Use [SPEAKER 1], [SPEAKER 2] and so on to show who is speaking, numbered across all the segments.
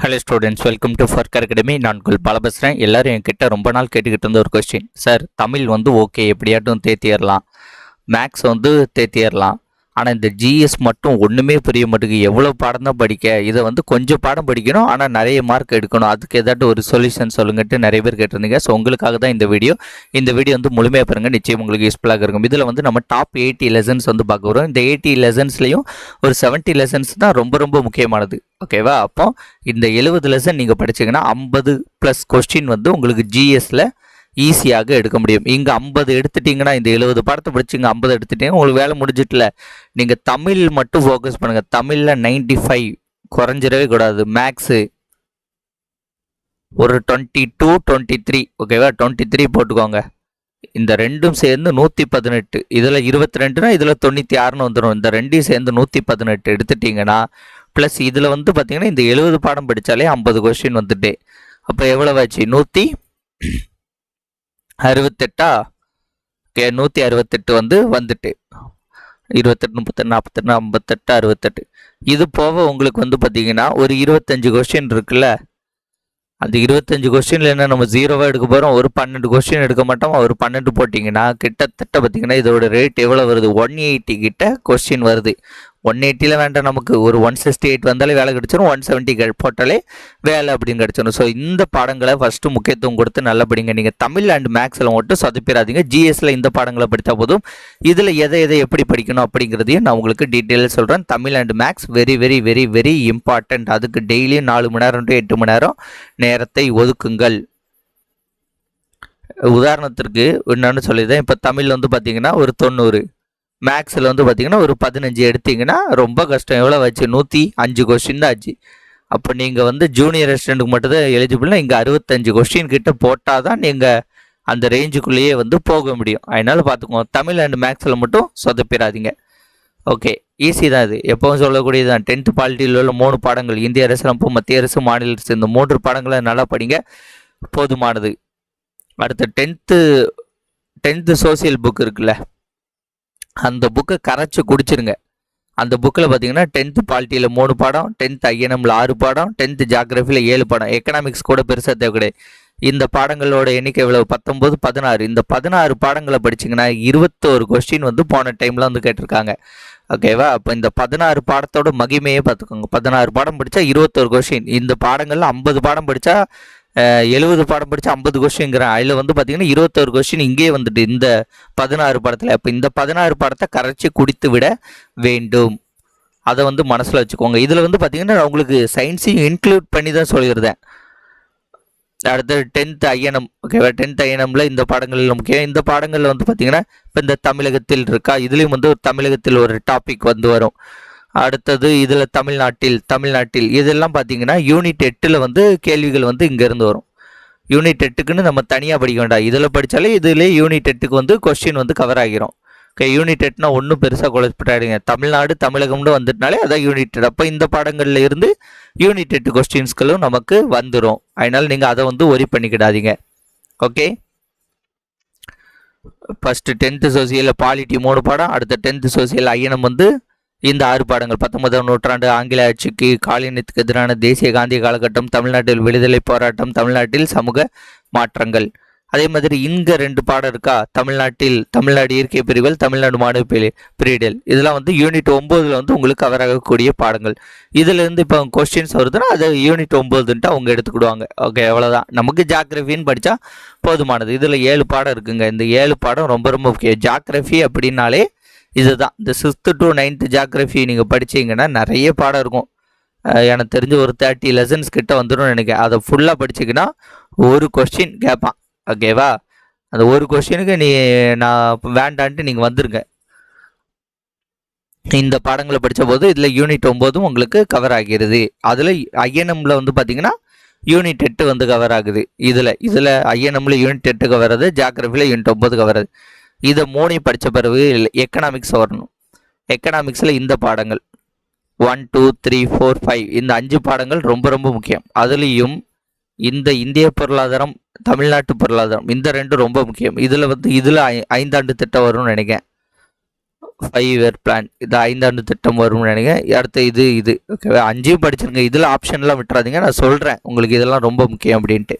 [SPEAKER 1] Hello students welcome to ஃபர்க் academy நான் உங்கள் பல பேசுகிறேன் எல்லோரும் என்கிட்ட ரொம்ப நாள் கேட்டுக்கிட்டு இருந்த ஒரு கொஸ்டின் சார் தமிழ் வந்து ஓகே எப்படியாட்டும் தேத்திடலாம் மேக்ஸ் வந்து தேத்திடலாம் ஆனால் இந்த ஜிஎஸ் மட்டும் ஒன்றுமே புரிய மாட்டேங்குது. எவ்வளோ பாடம் தான் படிக்க? இதை வந்து கொஞ்சம் பாடம் படிக்கணும். ஆனால் நிறைய மார்க் எடுக்கணும். அதுக்கு ஏதாட்டும் ஒரு சொல்யூஷன் சொல்லுங்கட்டு நிறைய பேர் கேட்டிருந்தீங்க. ஸோ உங்களுக்காக தான் இந்த வீடியோ இந்த வீடியோ வந்து முழுமையாக பாருங்க. நிச்சயம் உங்களுக்கு யூஸ்ஃபுல்லாக இருக்கும். இதில் வந்து நம்ம டாப் எயிட்டி லெசன்ஸ் வந்து பார்க்க வரும் இந்த எயிட்டி லெசன்ஸ்லையும் ஒரு செவன்ட்டி லெசன்ஸ் தான் ரொம்ப ரொம்ப முக்கியமானது. ஓகேவா அப்போ இந்த எழுபது லெசன் நீங்கள் படிச்சிங்கன்னா ஐம்பது ப்ளஸ் கொஸ்டின் வந்து உங்களுக்கு ஜிஎஸ்ல ஈஸியாக எடுக்க முடியும். இங்கே ஐம்பது எடுத்துட்டிங்கன்னா இந்த எழுபது படத்தை பிடிச்சி இங்கே ஐம்பது எடுத்துட்டீங்க உங்களுக்கு வேலை முடிஞ்சிட்டல. நீங்கள் தமிழ் மட்டும் ஃபோக்கஸ் பண்ணுங்கள் தமிழில் நைன்டி ஃபைவ் குறைஞ்சிடவே கூடாது. மேக்ஸு ஒரு டுவெண்ட்டி டூ டுவெண்ட்டி த்ரீ ஓகேவா டுவெண்ட்டி த்ரீ போட்டுக்கோங்க. இந்த ரெண்டும் சேர்ந்து நூற்றி பதினெட்டு. இதில் இருபத்தி ரெண்டுனா இதில் தொண்ணூற்றி ஆறுன்னு வந்துடும் இந்த ரெண்டையும் சேர்ந்து நூற்றி பதினெட்டு எடுத்துட்டிங்கன்னா ப்ளஸ் இதில் வந்து பார்த்தீங்கன்னா இந்த எழுபது பாடம் படித்தாலே ஐம்பது கொஸ்டின் வந்துட்டு. அப்போ எவ்வளோ ஆச்சு? நூற்றி அறுபத்தெட்டா? ஓகே நூற்றி அறுபத்தெட்டு வந்து வந்துட்டு. இருபத்தெட்டு முப்பத்தெட்டு நாற்பத்தெட்டு ஐம்பத்தெட்டு அறுபத்தெட்டு. இது போக உங்களுக்கு வந்து பார்த்தீங்கன்னா ஒரு இருபத்தஞ்சு கொஸ்டின் இருக்குல்ல? அந்த இருபத்தஞ்சு கொஸ்டினில் என்ன நம்ம ஜீரோவாக எடுக்க போகிறோம் ஒரு பன்னெண்டு கொஸ்டின் எடுக்க மாட்டோம்? ஒரு பன்னெண்டு போட்டிங்கன்னா கிட்டத்தட்ட பார்த்தீங்கன்னா இதோட ரேட் எவ்வளோ வருது? ஒன் எயிட்டி கிட்ட கொஸ்டின் வருது. ஒன் எயிட்டியில் வேண்டாம் நமக்கு. ஒரு ஒன் சிக்ஸ்டி எயிட் வந்தாலே வேலை கிடச்சிரும் ஒன் செவன்ட்டி போட்டாலே வேலை அப்படின்னு கிடச்சிடும் ஸோ இந்த பாடங்களை ஃபஸ்ட்டு முக்கியத்துவம் கொடுத்து நல்லா படிங்க. நீங்கள் தமிழ் அண்ட் மேக்ஸில் மட்டும் சதுப்பிடாதீங்க. ஜிஎஸ்சில் இந்த பாடங்களை படித்தா போதும். இதில் எதை எதை எப்படி படிக்கணும் அப்படிங்கிறதையும் நான் உங்களுக்கு டீட்டெயிலாக சொல்கிறேன் Tamil and maths very very very very important அதுக்கு டெய்லியும் நாலு மணி நேரம் டு எட்டு மணி நேரம் நேரத்தை ஒதுக்குங்கள். உதாரணத்திற்கு என்னன்னு சொல்லிதான் இப்போ தமிழ் வந்து பார்த்தீங்கன்னா ஒரு தொண்ணூறு. மேக்ஸில் வந்து பார்த்தீங்கன்னா ஒரு பதினஞ்சு எடுத்தீங்கன்னா ரொம்ப கஷ்டம். எவ்வளோ ஆச்சு? நூற்றி அஞ்சு கொஸ்டின் தான் ஆச்சு. அப்போ நீங்கள் வந்து ஜூனியர் ரெஸ்டண்ட்டுக்கு மட்டும் தான் எலிஜிபிள்னா இங்கே அறுபத்தஞ்சு கொஸ்டின் கிட்ட போட்டால் தான் நீங்கள் அந்த ரேஞ்சுக்குள்ளேயே வந்து போக முடியும். அதனால் பார்த்துக்கோங்க தமிழ் அண்ட் மேக்ஸில் மட்டும் சொதப்பிடாதீங்க. ஓகே ஈஸி தான் இது. எப்பவும் சொல்லக்கூடியது தான். டென்த்து பாலிட்டியில் உள்ள மூணு பாடங்கள். இந்திய அரசியலமைப்பு மத்திய அரசு மாநில அரசு. இந்த மூன்று பாடங்களை நல்லா படிங்க. போதுமானது. அடுத்து டென்த்து டென்த்து சோசியல் புக் இருக்குல்ல? அந்த புக்கை கரைச்சி குடிச்சிருங்க. அந்த புக்கில் பார்த்தீங்கன்னா டென்த்து பாலிட்டியில் மூணு பாடம் டென்த் ஐஎன்எம்ல ஆறு பாடம் டென்த்து ஜாகிரஃபியில் ஏழு பாடம். எக்கனாமிக்ஸ் கூட பெருசாக தேவை கிடையாது இந்த பாடங்களோட எண்ணிக்கை எவ்வளவு? பத்தொம்போது பதினாறு. இந்த பதினாறு பாடங்களை படிச்சிங்கன்னா இருபத்தோரு கொஸ்டின் வந்து போன டைமில் வந்து கேட்டிருக்காங்க. ஓகேவா அப்போ இந்த பதினாறு பாடத்தோட மகிமையே பார்த்துக்கோங்க பதினாறு பாடம் படித்தா இருபத்தோரு கொஸ்டின் இந்த பாடங்களில் ஐம்பது பாடம் படித்தா எழுபது பாடம் படித்து ஐம்பது கொஸ்டின்ங்கிறேன் அதில் வந்து பார்த்தீங்கன்னா இருபத்தோரு கொஸ்டின் இங்கேயே வந்துட்டு இந்த பதினாறு படத்தில். அப்போ இந்த பதினாறு பாடத்தை கரைச்சி குடித்து விட வேண்டும். அதை வந்து மனசில் வச்சுக்கோங்க. இதில் வந்து பார்த்திங்கன்னா நான் உங்களுக்கு சயின்ஸையும் இன்க்ளூட் பண்ணி தான் சொல்லியிருந்தேன். அடுத்து டென்த் ஐயனம். ஓகேவா டென்த் ஐஎன்எம்ல இந்த பாடங்களில் முக்கியம் இந்த பாடங்களில் வந்து பார்த்திங்கன்னா இப்போ இந்த தமிழகத்தில் இருக்கா? இதுலேயும் வந்து ஒரு தமிழகத்தில் ஒரு டாபிக் வந்து வரும். அடுத்தது இதில் தமிழ்நாட்டில் தமிழ்நாட்டில் இதெல்லாம் பார்த்தீங்கன்னா யூனிட் எட்டில் வந்து கேள்விகள் வந்து இங்கேருந்து வரும். யூனிட் எட்டுக்குன்னு நம்ம தனியாக படிக்க வேண்டாம். இதில் படித்தாலே இதிலே யூனிட் எட்டுக்கு வந்து கொஸ்டின் வந்து கவர் ஆகிரும். ஓகே யூனிட் எட்னா ஒன்றும் பெருசாக குழப்பிட்டாடுங்க தமிழ்நாடு தமிழகம்னு வந்துட்டனாலே அதான் யூனிட் எட் அப்போ இந்த பாடங்களில் இருந்து யூனிட் எட்டு கொஸ்டின்ஸ்களும் நமக்கு வந்துடும் அதனால் நீங்கள் அதை வந்து ஒரி பண்ணிக்கிடாதீங்க. ஓகே ஃபஸ்ட்டு டென்த்து சோசியலில் பாலிட்டி மூணு பாடம் அடுத்த டென்த்து சோசியல் ஐயனம் வந்து இந்த ஆறு பாடங்கள். பத்தொன்பதாம் நூற்றாண்டு ஆங்கில ஆட்சிக்கு காலினத்துக்கு எதிரான தேசிய காந்திய காலகட்டம் தமிழ்நாட்டில் விடுதலை போராட்டம் தமிழ்நாட்டில் சமூக மாற்றங்கள். அதே மாதிரி இங்கே ரெண்டு பாடம் இருக்கா? தமிழ்நாட்டில் தமிழ்நாடு இயற்கை பிரிவுகள் தமிழ்நாடு மாணவ பிரிடல். இதெல்லாம் வந்து யூனிட் ஒம்போதில் வந்து உங்களுக்கு கவர் ஆகக்கூடிய பாடங்கள். இதுலேருந்து இப்போ கொஸ்டின்ஸ் வருதுன்னா அது யூனிட் ஒம்போதுன்ட்டு அவங்க எடுத்துக்கிடுவாங்க. ஓகே அவ்வளோதான் நமக்கு ஜாக்ரஃபின்னு படித்தா போதுமானது. இதில் ஏழு பாடம் இருக்குங்க. இந்த ஏழு பாடம் ரொம்ப ரொம்ப முக்கியம். ஜாக்ரஃபி அப்படின்னாலே இதுதான். இந்த சிக்ஸ்த்து டு நைன்த்து ஜாக்ரஃபி நீங்கள் படிச்சீங்கன்னா நிறைய பாடம் இருக்கும். எனக்கு தெரிஞ்சு ஒரு தேர்ட்டி லெசன்ஸ் கிட்ட வந்துடும் நினைக்கிறேன். அதை ஃபுல்லாக படிச்சிங்கன்னா ஒரு கொஸ்டின் கேட்பான். ஓகேவா அந்த ஒரு கொஸ்டினுக்கு நீ நான் வேண்டான்ட்டு நீங்கள் வந்துருங்க. இந்த பாடங்களை படித்த போது இதில் யூனிட் ஒம்போதும் உங்களுக்கு கவர் ஆகிறது அதில் ஐஎன்எம்ல வந்து பார்த்தீங்கன்னா யூனிட் எட்டு வந்து கவர் ஆகுது. இதில் இதில் ஐஎன்எம்ல யூனிட் எட்டு கவர் ஆகுது. ஜாகிரஃபியில் யூனிட் ஒம்பது கவர் ஆகுது. இதை மூணையும் படித்த பிறகு எக்கனாமிக்ஸ் வரணும். எக்கனாமிக்ஸில் இந்த பாடங்கள். One two three four five இந்த அஞ்சு பாடங்கள் ரொம்ப ரொம்ப முக்கியம். அதுலேயும் இந்த இந்திய பொருளாதாரம் தமிழ்நாட்டு பொருளாதாரம் இந்த ரெண்டும் ரொம்ப முக்கியம். இதில் வந்து இதில் ஐ ஐந்தாண்டு திட்டம் வரும்னு நினைக்கிறேன். ஃபைவ் இயர் பிளான் இது ஐந்தாண்டு திட்டம் வரும்னு நினைக்கிறேன். அடுத்து இது இது. ஓகேவா அஞ்சையும் படிச்சிருங்க. இதில் ஆப்ஷன்லாம் விட்டுறாதீங்க. நான் சொல்கிறேன் உங்களுக்கு இதெல்லாம் ரொம்ப முக்கியம் அப்படின்ட்டு.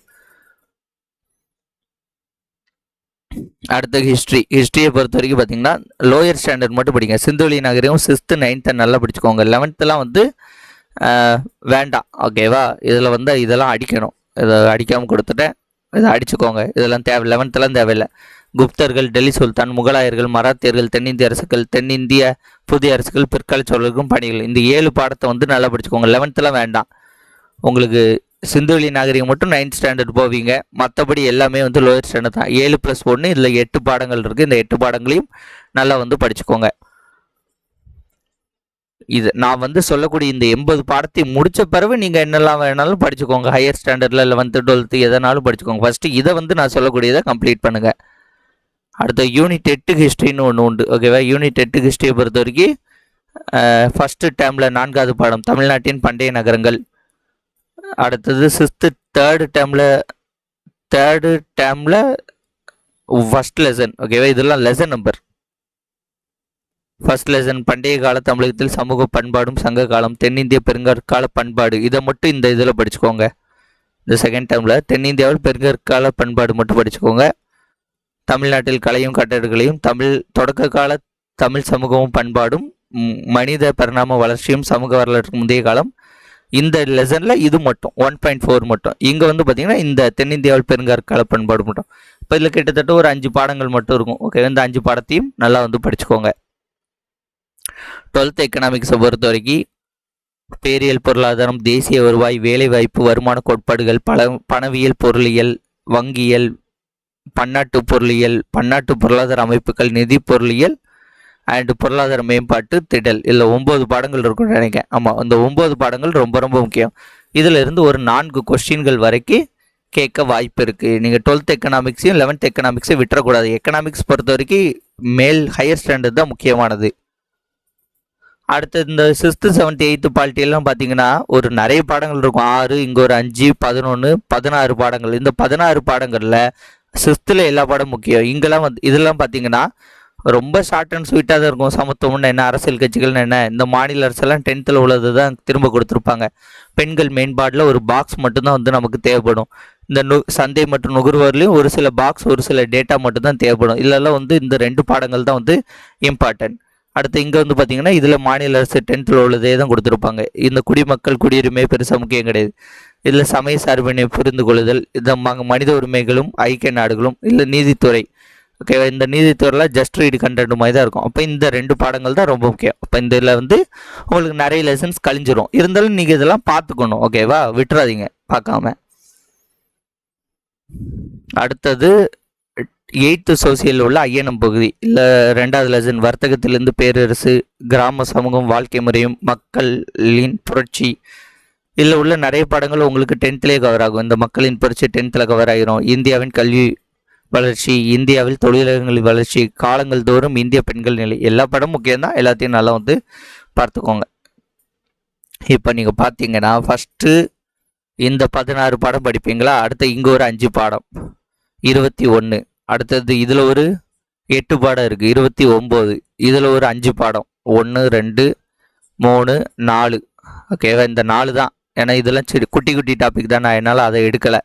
[SPEAKER 1] அடுத்து ஹிஸ்ட்ரி ஹிஸ்ட்ரியை பொறுத்த வரைக்கும் பார்த்தீங்கன்னா லோயர் ஸ்டாண்டர்ட் மட்டும் படிங்க. சிந்துவெளி நகரையும் சிக்ஸ்த்து நைன்த்தை நல்லா படிச்சுக்கோங்க. லெவன்த்துலாம் வந்து வேண்டாம். ஓகேவா இதில் வந்து இதெல்லாம் அடிக்கணும். இதை அடிக்காமல் கொடுத்துட்டேன். இதை அடிச்சுக்கோங்க. இதெல்லாம் தேவை லெவன்த்துலாம் தேவையில்லை. குப்தர்கள் டெல்லி சுல்தான் முகலாயர்கள் மராத்தியர்கள் தென்னிந்திய அரசுகள் தென்னிந்திய புதிய அரசுகள் பிற்கால சோழர்களுக்கும் பணிகள். இந்த ஏழு பாடத்தை வந்து நல்லா படிச்சுக்கோங்க. லெவன்த்துலாம் வேண்டாம். உங்களுக்கு சிந்துவெளி நாகரிகம் மட்டும் நைன்த் ஸ்டாண்டர்ட் போவீங்க. மற்றபடி எல்லாமே வந்து லோயர் ஸ்டாண்டர்ட் தான். ஏழு ப்ளஸ் ஒன்று இதில் எட்டு பாடங்கள் இருக்குது இந்த எட்டு பாடங்களையும் நல்லா வந்து படிச்சுக்கோங்க. இது நான் வந்து சொல்லக்கூடிய இந்த எண்பது பாடத்தை முடித்த பிறகு நீங்கள் என்னெல்லாம் வேணாலும் படிச்சுக்கோங்க. ஹையர் ஸ்டாண்டர்டில் லெவன்த்து டுவெல்த்து எதனாலும் படிச்சுக்கோங்க. ஃபஸ்ட்டு இதை வந்து நான் சொல்லக்கூடியதை கம்ப்ளீட் பண்ணுங்கள் அடுத்த யூனிட் எட்டு ஹிஸ்ட்ரின்னு ஒன்று உண்டு. ஓகேவா யூனிட் எட்டு ஹிஸ்ட்ரியை பொறுத்த வரைக்கும் ஃபஸ்ட்டு டேர்மில் நான்காவது பாடம் தமிழ்நாட்டின் பண்டைய நகரங்கள். அடுத்தது சிக்ஸ்த்து தேர்டு டேர்மில் தேர்டு டேர்மில் ஃபஸ்ட் லெசன் ஓகேவா இதெல்லாம் லெசன் நம்பர் ஃபர்ஸ்ட் லெசன் பண்டைய கால தமிழகத்தில் சமூக பண்பாடும் சங்க காலம் தென்னிந்திய பெருங்கற்கால பண்பாடு. இதை மட்டும் இந்த இதில் படிச்சுக்கோங்க. இந்த செகண்ட் டேர்மில் தென்னிந்தியாவில் பெருங்கற்கால பண்பாடு மட்டும் படிச்சுக்கோங்க. தமிழ்நாட்டில் கலையும் கட்டடங்களையும் தமிழ் தொடக்க கால தமிழ் சமூகமும் பண்பாடும் மனித பரிணாம வளர்ச்சியும் சமூக வரலாற்றுக்கு முந்தைய காலம் இந்த லெசனில் இது மட்டும் ஒன் பாயிண்ட் ஃபோர் மட்டும். இங்கே வந்து பார்த்தீங்கன்னா இந்த தென்னிந்தியாவில் பெருங்கற்கால பண்பாடு மட்டும். இப்போ இதில் கிட்டத்தட்ட ஒரு அஞ்சு பாடங்கள் மட்டும் இருக்கும். ஓகே இந்த அஞ்சு பாடத்தையும் நல்லா வந்து படிச்சுக்கோங்க. டுவெல்த் எக்கனாமிக்ஸை பொறுத்த வரைக்கும் பேரியல் பொருளாதாரம் தேசிய வருவாய் வேலைவாய்ப்பு வருமான கோட்பாடுகள் பல பணவியல் பொருளியல் வங்கியல் பன்னாட்டு பொருளியல் பன்னாட்டு பொருளாதார அமைப்புகள் நிதி பொருளியல் அண்ட் பொருளாதார மேம்பாட்டு திடல். இதில் ஒம்பது பாடங்கள் இருக்கும்னு நினைக்கிறேன். ஆமாம் இந்த ஒம்பது பாடங்கள் ரொம்ப ரொம்ப முக்கியம். இதில் இருந்து ஒரு நான்கு கொஸ்டின்கள் வரைக்கும் கேட்க வாய்ப்பு இருக்குது நீங்கள் டுவெல்த் எக்கனாமிக்ஸையும் லெவன்த் எக்கனாமிக்ஸையும் விட்டுறக்கூடாது. எக்கனாமிக்ஸ் பொறுத்த வரைக்கும் மேல் ஹையர் ஸ்டாண்டர்ட் தான் முக்கியமானது. அடுத்து இந்த சிக்ஸ்த்து செவன்த் எயித்து பாலிட்டியெல்லாம் பார்த்தீங்கன்னா ஒரு நிறைய பாடங்கள் இருக்கும். ஆறு இங்கே ஒரு அஞ்சு பதினொன்று பதினாறு பாடங்கள். இந்த பதினாறு பாடங்களில் சிக்ஸ்த்தில் எல்லா பாடம் முக்கியம். இங்கெல்லாம் வந்து இதெல்லாம் பார்த்தீங்கன்னா ரொம்ப ஷார்ட் அண்ட் ஸ்வீட்டாக தான் இருக்கும். சமத்துவம்னு என்ன அரசியல் கட்சிகள்னு என்ன இந்த மாநில அரசெல்லாம் டென்த்தில் உள்ளது தான் திரும்ப கொடுத்துருப்பாங்க. பெண்கள் மேம்பாடில் ஒரு பாக்ஸ் மட்டும்தான் வந்து நமக்கு தேவைப்படும். இந்த நு சந்தை மற்றும் நுகர்வோர்லேயும் ஒரு சில பாக்ஸ் ஒரு சில டேட்டா மட்டும்தான் தேவைப்படும். இல்லைலாம் வந்து இந்த ரெண்டு பாடங்கள் தான் வந்து இம்பார்ட்டன்ட் அடுத்து இங்கே வந்து பார்த்தீங்கன்னா இதில் மாநில அரசு டென்த்தில் உள்ளதே தான் கொடுத்துருப்பாங்க. இந்த குடிமக்கள் குடியுரிமை பெருசாக முக்கியம் கிடையாது. இதில் சமய சார்பினை புரிந்து கொள்ளுதல் இந்த மனித உரிமைகளும் ஐக்கிய நாடுகளும் இல்லை நீதித்துறை ஓகேவா இந்த நீதித்துறையில் ஜஸ்ட் ரீடு கண்டென்ட் மாதிரி தான் இருக்கும். அப்போ இந்த ரெண்டு பாடங்கள் தான் ரொம்ப முக்கியம். அப்போ இந்த இதில் வந்து உங்களுக்கு நிறைய லெசன்ஸ் கழிஞ்சிரும். இருந்தாலும் நீங்கள் இதெல்லாம் பார்த்துக்கணும். ஓகேவா விட்டுறாதீங்க. பார்க்காம. அடுத்தது எயித்து சோசியலில் உள்ள ஐயனம் பகுதி. இல்லை ரெண்டாவது லெசன் வர்த்தகத்திலிருந்து பேரரசு கிராம சமூகம் வாழ்க்கை முறையும் மக்களின் புரட்சி. இதில் உள்ள நிறைய பாடங்கள் உங்களுக்கு டென்த்லேயே கவர் ஆகும். இந்த மக்களின் புரட்சி டென்த்தில் கவர் ஆகிரும் இந்தியாவின் கல்வி வளர்ச்சி இந்தியாவில் தொழிலகங்களின் வளர்ச்சி காலங்கள் தோறும் இந்திய பெண்கள் நிலை எல்லா படமும் முக்கியம்தான் எல்லாத்தையும் நல்லா வந்து பார்த்துக்கோங்க. இப்போ நீங்கள் பார்த்தீங்கன்னா ஃபஸ்ட்டு இந்த பதினாறு பாடம் படிப்பீங்களா? அடுத்து இங்கே ஒரு அஞ்சு பாடம். இருபத்தி ஒன்று அடுத்தது இதில் ஒரு எட்டு பாடம் இருக்குது இருபத்தி ஒம்பது. இதில் ஒரு அஞ்சு பாடம். ஒன்று ரெண்டு மூணு நாலு. ஓகேவா இந்த நாலு தான் ஏன்னா இதெல்லாம் சரி குட்டி குட்டி டாபிக் தான். நான் என்னால் அதை எடுக்கலை.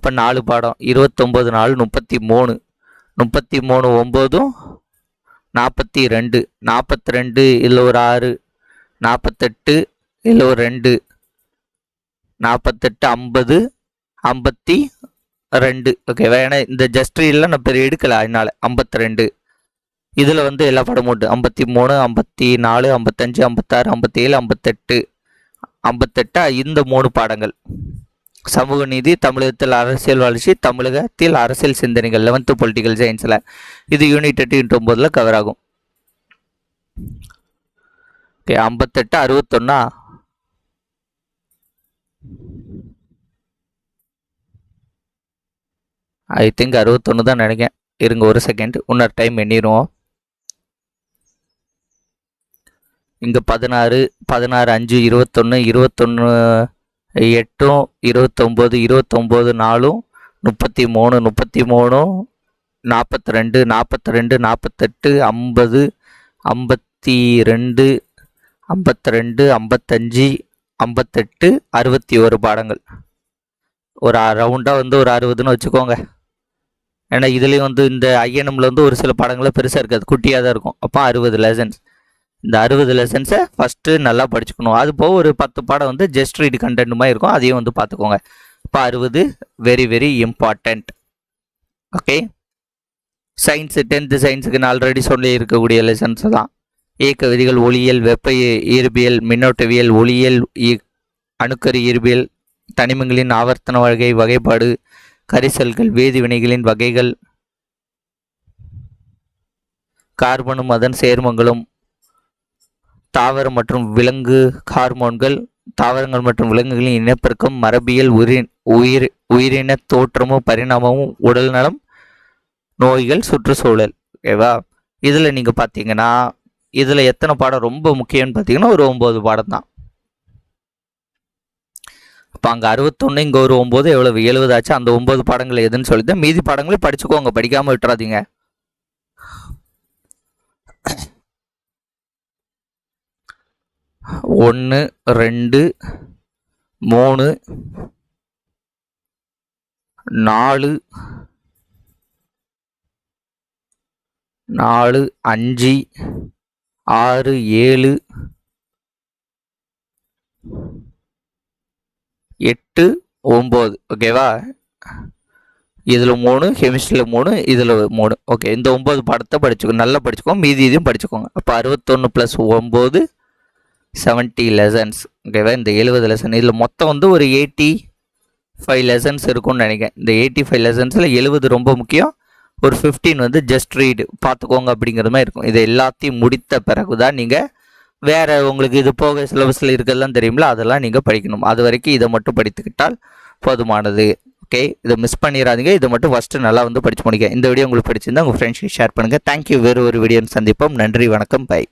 [SPEAKER 1] அப்போ நாலு பாடம். இருபத்தொம்போது நாலு முப்பத்தி மூணு முப்பத்தி மூணு ஒம்போதும் நாற்பத்தி ரெண்டு நாற்பத்தி ரெண்டு இல்லை ஒரு ஆறு. நாற்பத்தெட்டு இல்லை ஒரு ரெண்டு. நாற்பத்தெட்டு ஐம்பது ஐம்பத்தி ரெண்டு ஓகேவா ஏன்னா இந்த ஜஸ்ட்ரியில் நான் பெரிய எடுக்கலை அதனால். ஐம்பத்தி ரெண்டு இதில் வந்து எல்லா படமும் உண்டு. ஐம்பத்தி மூணு ஐம்பத்தி நாலு ஐம்பத்தஞ்சு ஐம்பத்தாறு ஐம்பத்தேழு ஐம்பத்தெட்டு. ஐம்பத்தெட்டா இந்த மூணு பாடங்கள். சமூக நீதி தமிழகத்தில் அரசியல் வளர்ச்சி தமிழகத்தில் அரசியல் சிந்தனைகள் லெவன்த்து பொலிட்டிக்கல் சயின்ஸில் இது யூனிட் எட்டு இன்ட்டு கவர் ஆகும். ஓகே ஐம்பத்தெட்டு அறுபத்தொன்னா? ஐ திங்க் அறுபத்தொன்று தான் நினைக்கிறேன். இருங்க ஒரு செகண்ட் இன்னொரு டைம் எண்ணிடுவோம். இங்கே பதினாறு பதினாறு அஞ்சு இருபத்தொன்று இருபத்தொன்று எட்டும் இருபத்தொம்போது இருபத்தொம்போது நாலும் முப்பத்தி மூணு முப்பத்தி மூணும் நாற்பத்தி ரெண்டு நாற்பத்தி ரெண்டு நாற்பத்தெட்டு ஐம்பது ஐம்பத்தி ரெண்டு ஐம்பத்தி ரெண்டு ஐம்பத்தஞ்சு ஐம்பத்தெட்டு அறுபத்தி ஒரு பாடங்கள். ஒரு ரவுண்டாக வந்து ஒரு அறுபதுன்னு வச்சுக்கோங்க. ஏன்னா இதுலேயும் வந்து இந்த ஐஎன்எம்ல வந்து ஒரு சில பாடங்களில் பெருசாக இருக்காது. குட்டியாக தான் இருக்கும். அப்போ அறுபது லெசன்ஸ் இந்த அறுபது லெசன்ஸை ஃபஸ்ட்டு நல்லா படிச்சுக்கணும். அது போக ஒரு பத்து பாடம் வந்து ஜஸ்ட் ரீட் கண்டென்ட் மாதிரி இருக்கும். அதையும் வந்து பார்த்துக்கோங்க. இப்போ அறுபது very very important okay science tenth சயின்ஸுக்கு நான் ஆல்ரெடி சொல்லி இருக்கக்கூடிய லெசன்ஸ் தான். இயக்க விதிகள் ஒளியியல் வெப்ப இயற்பியல் மின்னோட்டவியல் ஒளியியல் இ- அணுக்கரு இயற்பியல் தனிமங்களின் ஆவர்த்தன வகை வகைப்பாடு கரிசல்கள் வேதிவினைகளின் வகைகள் கார்பனும் அதன் சேர்மங்களும் தாவர மற்றும் விலங்கு ஹார்மோன்கள் தாவரங்கள் மற்றும் விலங்குகளின் இனப்பெருக்கம் மரபியல் உயிர் உயிர் உயிரின தோற்றமும் பரிணாமமும் உடல் நலம் நோய்கள் சுற்றுச்சூழல் ஓகேவா இதில் நீங்கள் பார்த்தீங்கன்னா இதில் எத்தனை பாடம் ரொம்ப முக்கியம்னு பார்த்தீங்கன்னா ஒரு ஒம்பது பாடம் தான். இப்போ அங்கே அறுபத்தொன்று இங்கே ஒரு ஒம்பது எவ்வளவு? எழுபதாச்சு அந்த ஒம்பது பாடங்கள் எதுன்னு சொல்லிட்டு மீதி பாடங்களே படிச்சுக்கோங்க. படிக்காமல் விட்டுறாதீங்க. ஒன்று ரெண்டு மூணு நாலு நாலு அஞ்சு ஆறு ஏழு எட்டு ஒம்பது. ஓகேவா? இதில் மூணு கெமிஸ்ட்ரியில் மூணு இதில் மூணு. ஓகே இந்த ஒம்பது படத்தை படிச்சுக்கோ நல்லா படிச்சுக்கோங்க மீதி இதையும் படிச்சுக்கோங்க. அப்போ அறுபத்தொன்று ப்ளஸ் ஒம்பது செவன்ட்டி லெசன்ஸ் ஓகேவா இந்த எழுபது லெசன் இதில் மொத்தம் வந்து ஒரு எயிட்டி ஃபைவ் லெசன்ஸ் இருக்கும்னு நினைக்கிறேன். இந்த எயிட்டி ஃபைவ் லெசன்ஸில் எழுபது ரொம்ப முக்கியம். ஒரு ஃபிஃப்டீன் வந்து ஜஸ்ட் ரீடு பார்த்துக்கோங்க அப்படிங்கிற மாதிரி இருக்கும். இது எல்லாத்தையும் முடித்த பிறகு தான் நீங்கள் வேறு உங்களுக்கு இது போக சிலபஸில் இருக்கிறதெல்லாம் தெரியுமில்ல அதெல்லாம் நீங்கள் படிக்கணும். அது வரைக்கும் இதை மட்டும் படித்துக்கிட்டால் போதுமானது. ஓகே இதை மிஸ் பண்ணிடாதீங்க இதை மட்டும் ஃபஸ்ட்டு நல்லா வந்து படித்து முடிக்க இந்த வீடியோ உங்களுக்கு பிடிச்சிருந்தா உங்கள் ஃப்ரெண்ட்ஸ்க்கு ஷேர் பண்ணுங்கள் தேங்க்யூ வேறு ஒரு வீடியோன்னு சந்திப்போம். நன்றி வணக்கம். பை